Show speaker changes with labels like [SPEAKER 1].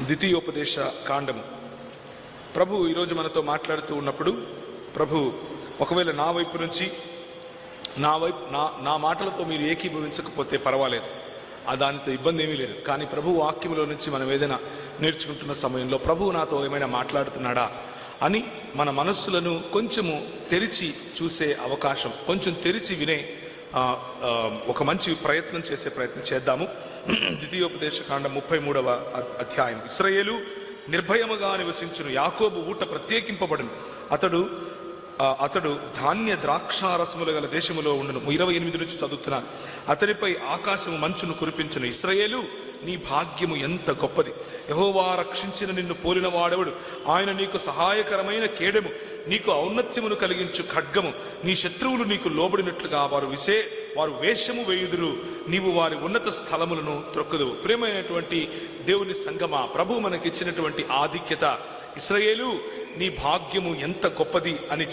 [SPEAKER 1] ద్వితీయోపదేశ కాండము. ప్రభు ఈరోజు మనతో మాట్లాడుతూ ఉన్నప్పుడు ప్రభు ఒకవేళ నా వైపు నుంచి నా వైపు నా నా మాటలతో మీరు ఏకీభవించకపోతే పర్వాలేదు. ఆ దానితో ఇబ్బంది ఏమీ లేదు. కానీ ప్రభు వాక్యంలో నుంచి మనం ఏదైనా నేర్చుకుంటున్న సమయంలో ప్రభు నాతో ఏమైనా మాట్లాడుతున్నాడా అని మన మనస్సులను కొంచెము తెరిచి చూసే అవకాశం కొంచెం తెరిచి వినే ఒక మంచి ప్రయత్నం చేసే ప్రయత్నం చేద్దాము. ద్వితీయోపదేశకాండ ముప్పై మూడవ అధ్యాయం. ఇస్రయేలు నిర్భయముగా నివసించును. యాకోబు ఊట ప్రత్యేకింపబడును. అతడు అతడు ధాన్య ద్రాక్షారసములు గల దేశములో ఉండను. ఇరవై ఎనిమిది నుంచి చదువుతున్నాను అతడిపై ఆకాశము మంచును కురిపించను. ఇస్రయేలు నీ భాగ్యము ఎంత గొప్పది. యహోవా రక్షించిన నిన్ను పోలిన వాడెవడు? ఆయన నీకు సహాయకరమైన కేడము. నీకు ఔన్నత్యమును కలిగించు ఖడ్గము. నీ శత్రువులు నీకు లోబడినట్లుగా వారు విసే వారు వేషము వేయుదురు. నీవు వారి ఉన్నత స్థలములను త్రొక్కుదువు. ప్రేమైనటువంటి దేవుని సంగమా ప్రభు మనకిచ్చినటువంటి ఆధిక్యత. ఇస్రయేలు నీ భాగ్యము ఎంత గొప్పది అని